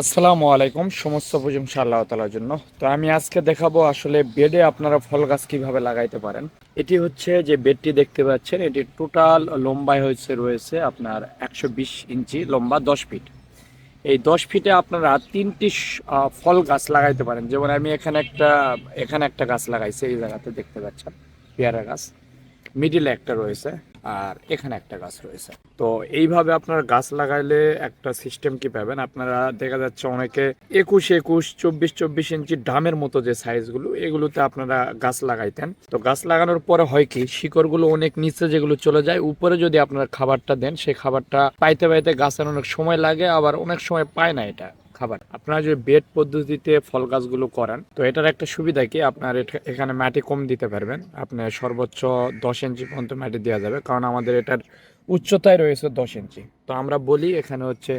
আসসালামু আলাইকুম, সমস্ত প্রশংসা আল্লাহ তালার জন্য। তো আমি আজকে দেখাবো আসলে বেডে আপনারা ফল গাছ কীভাবে লাগাইতে পারেন। এটি হচ্ছে যে বেডটি দেখতে পাচ্ছেন, এটি টোটাল লম্বায় হয়েছে, রয়েছে আপনার একশো বিশ ইঞ্চি, লম্বা দশ ফিট। এই দশ ফিটে আপনারা তিনটি ফল গাছ লাগাইতে পারেন। যেমন আমি এখানে একটা এখানে একটা গাছ লাগাইছি, এই জায়গাতে দেখতে পাচ্ছেন, পেয়ারা গাছ। মিডিলে একটা রয়েছে। আর এখানে একটা গাছ রয়েছে। তো এইভাবে আপনার গাছ লাগাইলে একটা সিস্টেম কি পাবেন? আপনারা দেখা যাচ্ছে অনেকে একুশ একুশ চব্বিশ চব্বিশ ইঞ্চি ডামের মতো যে সাইজগুলো এগুলোতে আপনারা গাছ লাগাইতেন। তো গাছ লাগানোর পরে হয় কি, শিকড়গুলো অনেক নিচে যেগুলো চলে যায়, উপরে যদি আপনারা খাবারটা দেন, সেই খাবারটা পাইতে পাইতে গাছের অনেক সময় লাগে, আবার অনেক সময় পায় না এটা। খাবার। আপনারা যদি বেড পদ্ধতিতে ফল গাছগুলো করেন, তো এটার একটা সুবিধা কি? আপনার এখানে মাটি কম দিতে পারবেন। আপনার সর্বোচ্চ দশ ইঞ্চি পর্যন্ত মাটি দেওয়া যাবে, কারণ আমাদের এটার উচ্চতায় রয়েছে দশ ইঞ্চি। তো আমরা বলি এখানে হচ্ছে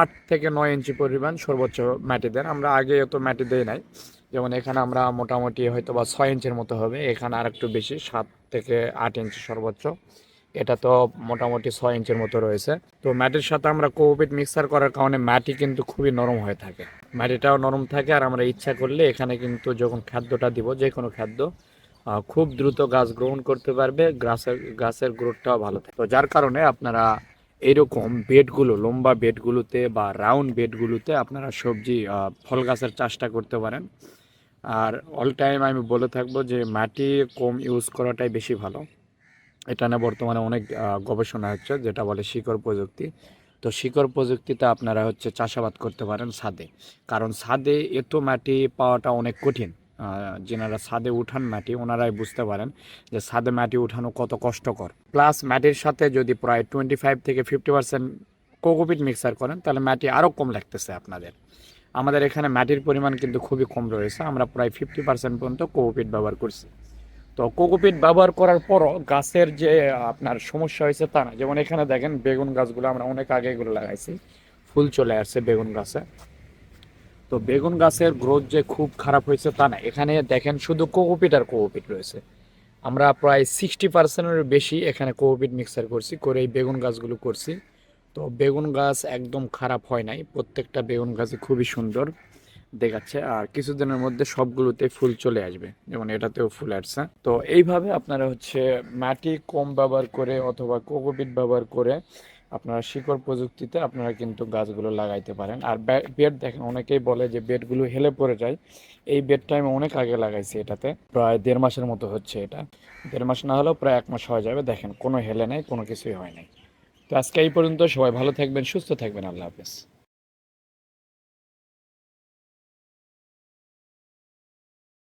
আট থেকে নয় ইঞ্চি পরিমাণ সর্বোচ্চ মাটি দেন। আমরা আগে এত মাটি দেই নাই। যেমন এখানে আমরা মোটামুটি হয়তো বা ছয় ইঞ্চির মতো হবে, এখানে আর একটু বেশি, সাত থেকে আট ইঞ্চি সর্বোচ্চ। এটা তো মোটামুটি ছয় ইঞ্চের মতো রয়েছে। তো মাটির সাথে আমরা কোভিড মিক্সার করার কারণে মাটি কিন্তু খুবই নরম হয়ে থাকে। মাটিটাও নরম থাকে আর আমরা ইচ্ছা করলে এখানে কিন্তু যখন খাদ্যটা দিব যে কোনো খাদ্য খুব দ্রুত গাছ গ্রহণ করতে পারবে গাছের গাছের গ্রোথটাও ভালো থাকে তো যার কারণে আপনারা এরকম বেডগুলো, লম্বা বেডগুলোতে বা রাউন্ড বেডগুলোতে আপনারা সবজি ফল গাছের চাষটা করতে পারেন। আর অল টাইম আমি বলে থাকব যে মাটি কম ইউজ করাটাই বেশি ভালো। এটা নিয়ে বর্তমানে অনেক গবেষণা হচ্ছে, যেটা বলে শিকড় প্রযুক্তি। তো শিকড় প্রযুক্তিতে আপনারা হচ্ছে চাষাবাদ করতে পারেন ছাদে কারণ ছাদে এত মাটি পাওয়াটা অনেক কঠিন। যেনারা ছাদে উঠান মাটি, ওনারাই বুঝতে পারেন যে ছাদে মাটি উঠানো কত কষ্টকর। প্লাস মাটির সাথে যদি প্রায় টোয়েন্টি ফাইভ থেকে ফিফটি পার্সেন্ট কোকোপিট মিক্সার করেন, তাহলে মাটি আরও কম লাগতেছে আপনাদের। আমাদের এখানে মাটির পরিমাণ কিন্তু খুবই কম রয়েছে, আমরা প্রায় ফিফটি পার্সেন্ট পর্যন্ত কোকোপিট ব্যবহার করছি। তো কোকোপিট ব্যবহার করার পরও গাছের যে আপনার সমস্যা হয়েছে তা না। যেমন এখানে দেখেন বেগুন গাছগুলো আমরা অনেক আগে এগুলো লাগাইছি। ফুল চলে আসছে বেগুন গাছে। তো বেগুন গাছের গ্রোথ যে খুব খারাপ হয়েছে তা না। এখানে দেখেন শুধু কোকোপিট আর কোকোপিট রয়েছে। আমরা প্রায় সিক্সটি পার্সেন্টের বেশি এখানে কোকোপিট মিক্সার করছি, করে এই বেগুন গাছগুলো করছি। তো বেগুন গাছ একদম খারাপ হয় নাই। প্রত্যেকটা বেগুন গাছই খুবই সুন্দর। দেখাচ্ছে। আর কিছুদিনের মধ্যে সবগুলোতে ফুল চলে আসবে। যেমন এটাতেও ফুল আসছে তো এইভাবে আপনারা হচ্ছে মাটি কম ব্যবহার করে অথবা কোকোপিট ব্যবহার করে আপনারা শিকড় প্রযুক্তিতে আপনারা কিন্তু গাছগুলো লাগাইতে পারেন। আর বেড দেখেন, অনেকেই বলে যে বেডগুলো হেলে পড়ে যায়। এই বেডটা আমি অনেক আগে লাগাইছি এটাতে। প্রায় দেড় মাসের মতো হচ্ছে এটা। দেড় মাস না হলেও প্রায় এক মাস হয়ে যাবে। দেখেন, কোনো হেলে নাই, কোনো কিছুই হয় নাই। তো আজকে এই পর্যন্ত সবাই ভালো থাকবেন, সুস্থ থাকবেন। আল্লাহ হাফেজ।